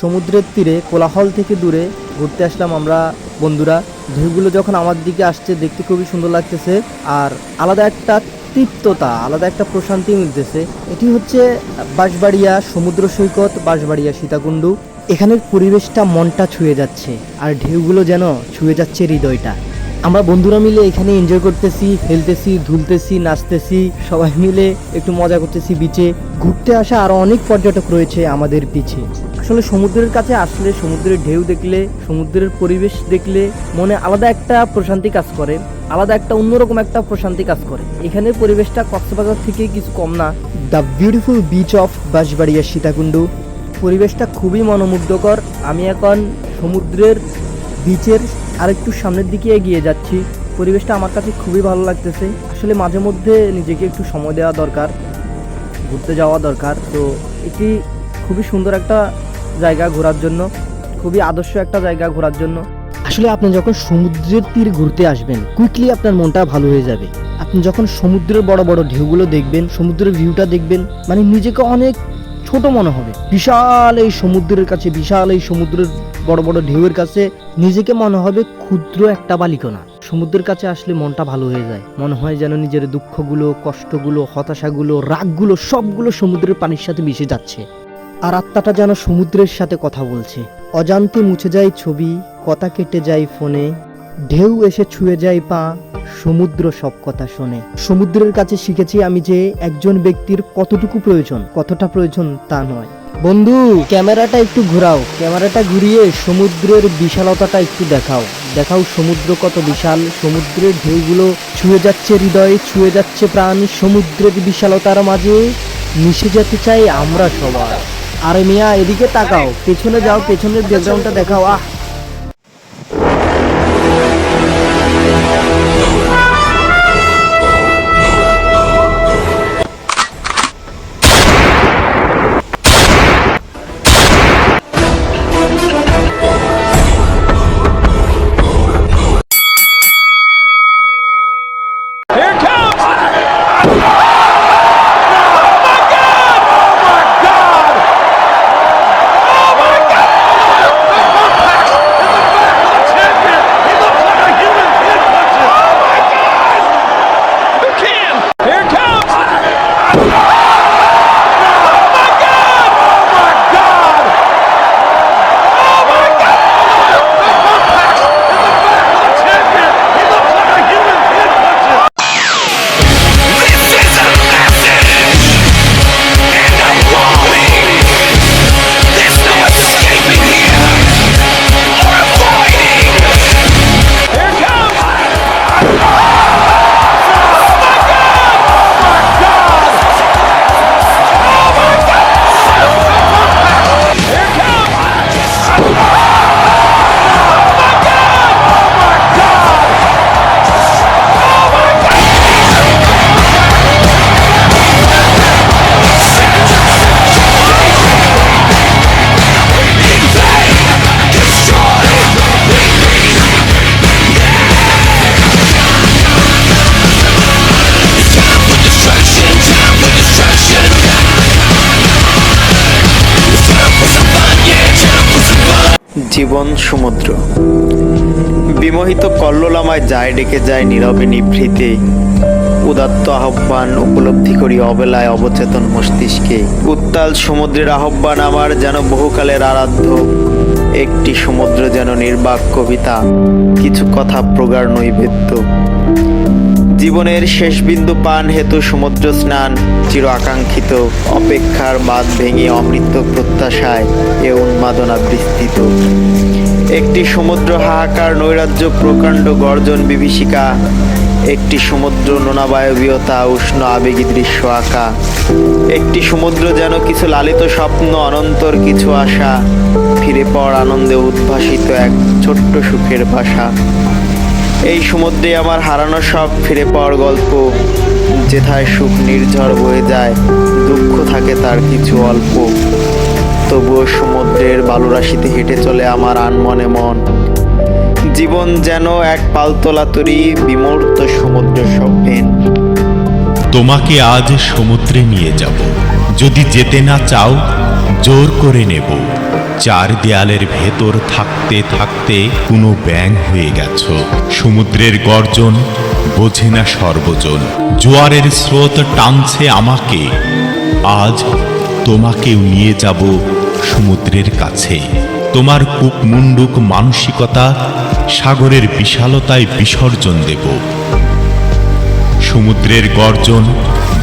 সমুদ্রের তীরে, কোলাহল থেকে দূরে ঘুরতে আসলাম আমরা বন্ধুরা। ঢেউগুলো যখন আমার দিকে আসছে, দেখতে খুবই সুন্দর লাগতেছে। আর আলাদা একটা তৃপ্ততা, আলাদা একটা প্রশান্তি মিলতেছে। এটি হচ্ছে বাঁশবাড়িয়া সমুদ্র সৈকত, বাঁশবাড়িয়া সীতাকুণ্ডু। এখানের পরিবেশটা মনটা ছুঁয়ে যাচ্ছে, আর ঢেউগুলো যেন ছুঁয়ে যাচ্ছে হৃদয়টা। আমরা বন্ধুরা মিলে এখানে এনজয় করতেছি, খেলতেছি, ধুলতেছি, নাচতেছি, সবাই মিলে একটু মজা করতেছি বিচে ঘুরতে আসা আরও অনেক পর্যটক রয়েছে আমাদের পিছে আসলে সমুদ্রের কাছে আসলে সমুদ্রের ঢেউ দেখলে সমুদ্রের পরিবেশ দেখলে মনে আলাদা একটা প্রশান্তি কাজ করে আলাদা একটা অন্যরকম একটা প্রশান্তি কাজ করে। এখানের পরিবেশটা কক্সবাজার থেকে কিছু কম না। The beautiful beach of Banshbaria Sitakunda পরিবেশটা খুবই মনোমুগ্ধকর। আমি এখন সমুদ্রের বিচের আরেকটু সামনের দিকে এগিয়ে যাচ্ছি। পরিবেশটা আমার কাছে খুবই ভালো লাগতেছে। আসলে মাঝে মধ্যে নিজেকে একটু সময় দেওয়া দরকার ঘুরতে যাওয়া দরকার। তো এটি খুবই সুন্দর একটা জায়গা ঘোরার জন্য, খুবই আদর্শ একটা জায়গা ঘোরার জন্য। আসলে আপনি যখন সমুদ্রের তীর ঘুরতে আসবেন কুইকলি আপনার মনটা ভালো হয়ে যাবে। আপনি যখন সমুদ্রের বড় বড় ঢেউগুলো দেখবেন, সমুদ্রের ভিউটা দেখবেন মানে নিজেকে অনেক ছোট মনে হবে। বিশাল এই সমুদ্রের কাছে, বিশাল এই সমুদ্রের বড় বড় ঢেউয়ের কাছে নিজেকে মনে হবে ক্ষুদ্র একটা বালিকণা। সমুদ্রের কাছে আসলে মনটা ভালো হয়ে যায়। মনে হয় যেন নিজের দুঃখগুলো, কষ্টগুলো, হতাশাগুলো, রাগগুলো সবগুলো সমুদ্রের পানির সাথে মিশে যাচ্ছে। আর আত্মাটা যেন সমুদ্রের সাথে কথা বলছে। অজান্তে মুছে যায় ছবি, কথা কেটে যায় ফোনে। ঢেউ এসে ছুঁয়ে যায় পা, সমুদ্র সব কথা শোনে। সমুদ্রের কাছে শিখেছি আমি যে একজন ব্যক্তির কতটুকু প্রয়োজন, কতটা প্রয়োজন তা নয়। বন্ধু, ক্যামেরাটা একটু ঘোরাও। ক্যামেরাটা ঘুরিয়ে সমুদ্রের বিশালতাটা একটু দেখাও। দেখাও সমুদ্র কত বিশাল, সমুদ্রের ঢেউগুলো ছুঁয়ে যাচ্ছে হৃদয়ে, ছুঁয়ে যাচ্ছে প্রাণ। সমুদ্রের বিশালতার মাঝে মিশে যেতে চাই আমরা সবাই। আরে মিয়া এদিকে তাকাও। পেছনে যাও পেছনের ব্যাকগ্রাউন্ডটা দেখাও। আহ! জীবন সমুদ্র। বিমোহিত কল্লোলামায় যায় ডেকে যায় নীরবে নিভৃতে। উদাত্ত আহ্বান উপলব্ধি করি অবেলায় অবচেতন মস্তিষ্কে। উত্তাল সমুদ্রের আহ্বান আমার যেন বহুকালের আরাধ্য। একটি সমুদ্র যেন নির্বাক কবিতা, কিছু কথা প্রগাঢ় নৈবেদ্য। জীবনের শেষ বিন্দু পান হেতু সমুদ্র স্নান, চির আকাঙ্ক্ষিত অপেক্ষার বাদ ভেঙে অমৃত প্রত্যাশায় এ উন্মাদনা বিস্তৃত। একটি সমুদ্র হাহাকার নৈরাজ্য প্রকাণ্ড গর্জন বিভীষিকা, একটি সমুদ্র নোনাবায়বীয়তা উষ্ণ আবেগী দৃশ্য আঁকা, একটি সমুদ্র যেন কিছু লালিত স্বপ্ন, অনন্তর কিছু আশা, ফিরে পাওয়ার আনন্দে উদ্ভাসিত এক ছোট্ট সুখের ভাষা এই সমুদ্রে আমার হারানো সব ফিরে পাওয়ার গল্প। যেথায় সুখ নির্ঝর বয়ে যায়, দুঃখ থাকে তার কিছু অল্প। তবুও সমুদ্রের বালুরাশিতে হেঁটে চলে আমার আনমনে মন। জীবন যেন এক পালতোলা তরি বিমূর্ত সমুদ্র সভ্যেন তোমাকে আজ সমুদ্রে নিয়ে যাব। যদি যেতে না চাও, জোর করে নেব। চার দেয়ালের ভেতর থাকতে থাকতে কোনো ব্যাং হয়ে গেছ। সমুদ্রের গর্জন বোঝে না সর্বজন। জোয়ারের স্রোত টানছে আমাকে। আজ তোমাকেও নিয়ে যাব সমুদ্রের কাছে। তোমার কূপ মুন্ডুক মানসিকতা সাগরের বিশালতায় বিসর্জন দেব। সমুদ্রের গর্জন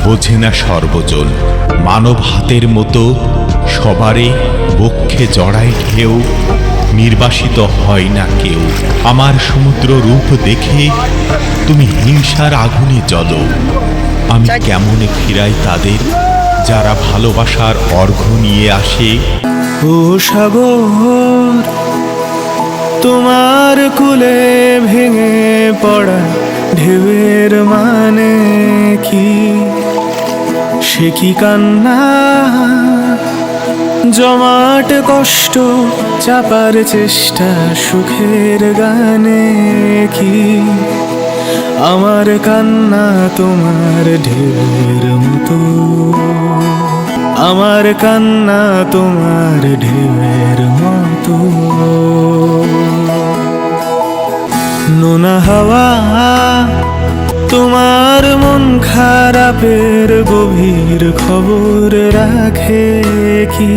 বোঝে না সর্বজন। মানব হাতের মতো সবারে বক্ষে জড়াই ঢেউ নির্বাসিত হয় না কেউ। আমার সমুদ্র রূপ দেখে তুমি হিংসার আগুনে জ্বলো। আমি কেমনে ফিরাই তাদের যারা ভালোবাসার অর্ঘ্য নিয়ে আসে? ও সাগর তোমার কুলে ভেঙে পড়া ঢেউয়ের মানে কি? সে কি কান্না? জমাট কষ্ট চাপার চেষ্টা সুখের গানে কি? আমার কান্না তোমার ঢেউয়ের মতো। আমার কান্না তোমার ঢেউয়ের মতো। নোনা হাওয়া তোমার মন খারাপের গভীর খবর রাখে কি?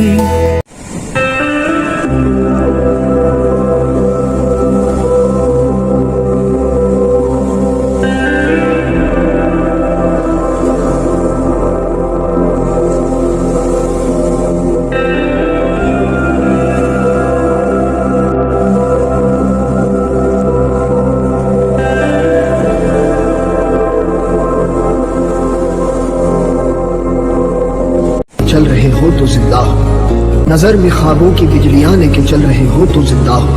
नज़र में खाबों की बिजलियाँ लेके चल रहे हो तो ज़िंदा हो।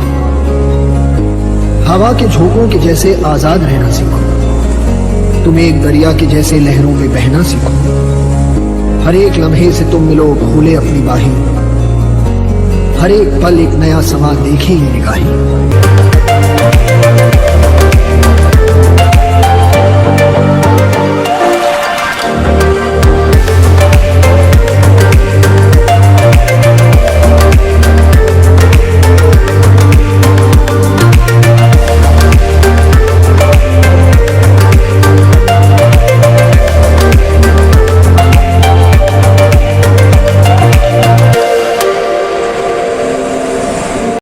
हवा के झोंकों के जैसे आज़ाद रहना सीखो। तुम एक दरिया के जैसे लहरों में बहना सीखो। हर एक लम्हे से तुम मिलो खोले अपनी बाहें। हर एक पल एक नया समा देखें निगाहें।